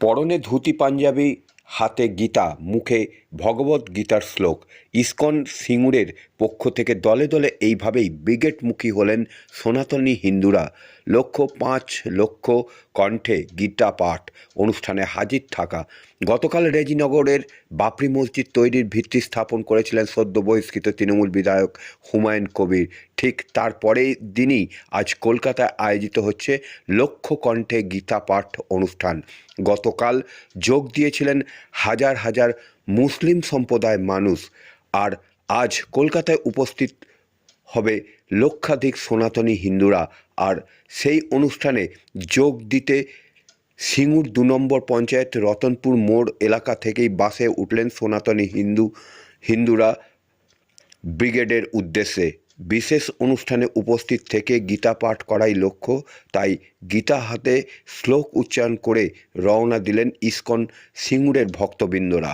পরনে ধুতি পাঞ্জাবি, হাতে গীতা, মুখে ভগবত গীতার শ্লোক। ইস্কন সিঙ্গুরের পক্ষ থেকে দলে দলে এইভাবেই ব্রিগেডমুখী হলেন সনাতনী হিন্দুরা। লক্ষ পাঁচ লক্ষ কণ্ঠে গীতা পাঠ অনুষ্ঠানে হাজির থাকা গতকাল রেজিনগরের বাবরি মসজিদ তৈরির ভিত্তি স্থাপন করেছিলেন সদ্য বহিষ্কৃত তৃণমূল বিধায়ক হুমায়ুন কবির। ঠিক তারপরেই দিনই আজ কলকাতায় আয়োজিত হচ্ছে লক্ষ কণ্ঠে গীতা পাঠ অনুষ্ঠান। গতকাল যোগ দিয়েছিলেন হাজার হাজার মুসলিম সম্প্রদায়ের মানুষ। আর আজ কলকাতায় উপস্থিত হবে লক্ষাধিক সনাতনী হিন্দুরা। আর সেই অনুষ্ঠানে যোগ দিতে সিঙ্গুর দু নম্বর পঞ্চায়েত রতনপুর মোড় এলাকা থেকেই বাসে উঠলেন সনাতনী হিন্দু, হিন্দুরা ব্রিগেডের উদ্দেশ্যে। বিশেষ অনুষ্ঠানে উপস্থিত থেকে গীতা পাঠ করাই লক্ষ্য, তাই গীতা হাতে শ্লোক উচ্চারণ করে রওনা দিলেন ইস্কন সিঙ্গুরের ভক্তবৃন্দরা।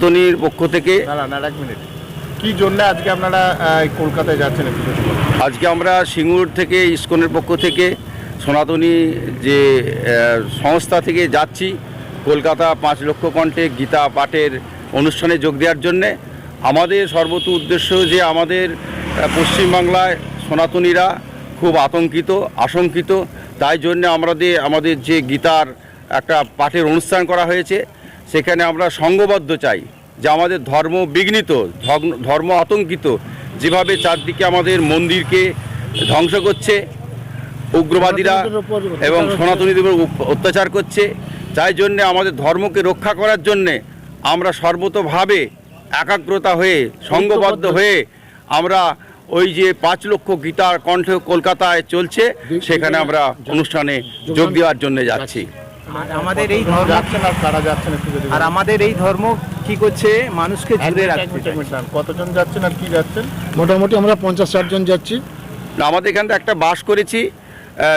তনির পক্ষ থেকে। এক মিনিট। কি জন্য আজকে আপনারা কলকাতায় যাচ্ছেন। আজকে আমরা সিঙ্গুর থেকে ইস্কনের পক্ষ থেকে সনাতনী যে সংস্থা থেকে যাচ্ছি কলকাতা পাঁচ লক্ষ কণ্ঠে গীতা পাঠের অনুষ্ঠানে যোগ দেওয়ার জন্যে। আমাদের সর্বত উদ্দেশ্য যে আমাদের পশ্চিমবাংলায় সনাতনীরা খুব আতঙ্কিত আশঙ্কিত। তাই জন্য আমাদের আমাদের যে গীতার একটা পাঠের অনুষ্ঠান করা হয়েছে সেখানে আমরা সঙ্গবদ্ধ চাই যে আমাদের ধর্ম বিঘ্নিত ধর্ম- আতঙ্কিত যেভাবে চারদিকে আমাদের মন্দিরকে ধ্বংস করছে উগ্রবাদীরা এবং সনাতনীদের অত্যাচার করছে। তাই জন্যে আমাদের ধর্মকে রক্ষা করার জন্যে আমরা সর্বতভাবে একাগ্রতা হয়ে সঙ্গবদ্ধ হয়ে আমরা ওই যে পাঁচ লক্ষ গীতার কণ্ঠ কলকাতায় চলছে সেখানে আমরা অনুষ্ঠানে যোগ দেওয়ার জন্য যাচ্ছি। আমাদের এই ধর্ম কারা যাচ্ছেন যদি আর আমাদের এই ধর্ম কি করছে? মানুষকে জুড়ে দাঁড়ান। কতজন যাচ্ছেন আর কি যাচ্ছেন? মোটামুটি আমরা পঞ্চাশ ষাট জন যাচ্ছি। না, আমাদের এখানটা একটা বাস করেছি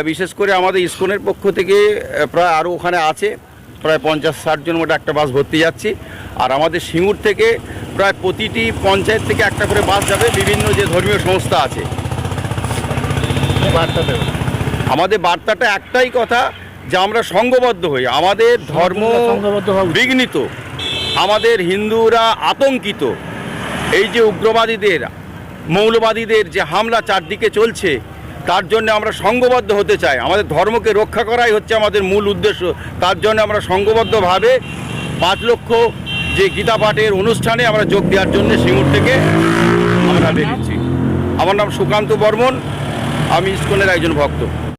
বিশেষ করে আমাদের ইস্কনের পক্ষ থেকে প্রায় আরও ওখানে আছে প্রায় পঞ্চাশ ষাট জন মতো একটা বাস ভর্তি যাচ্ছি। আর আমাদের সিঙ্গুর থেকে প্রায় প্রতিটি পঞ্চায়েত থেকে একটা করে বাস যাবে বিভিন্ন যে ধর্মীয় সংস্থা আছে। কি আমাদের বার্তাটা একটাই কথা যে আমরা সঙ্গবদ্ধ হই। আমাদের ধর্ম সংঘবদ্ধ। বিঘ্নিত। আমাদের হিন্দুরা আতঙ্কিত। এই যে উগ্রবাদীদের মৌলবাদীদের যে হামলা চারদিকে চলছে তার জন্য আমরা সংঘবদ্ধ হতে চাই। আমাদের ধর্মকে রক্ষা করাই হচ্ছে আমাদের মূল উদ্দেশ্য। তার জন্য আমরা সঙ্গবদ্ধভাবে পাঁচ লক্ষ যে গীতা পাঠের অনুষ্ঠানে আমরা যোগ দেওয়ার জন্য সিঙ্গুর থেকে আমরা বেরিয়েছি। আমার নাম সুকান্ত বর্মন। আমি ইস্কনের একজন ভক্ত।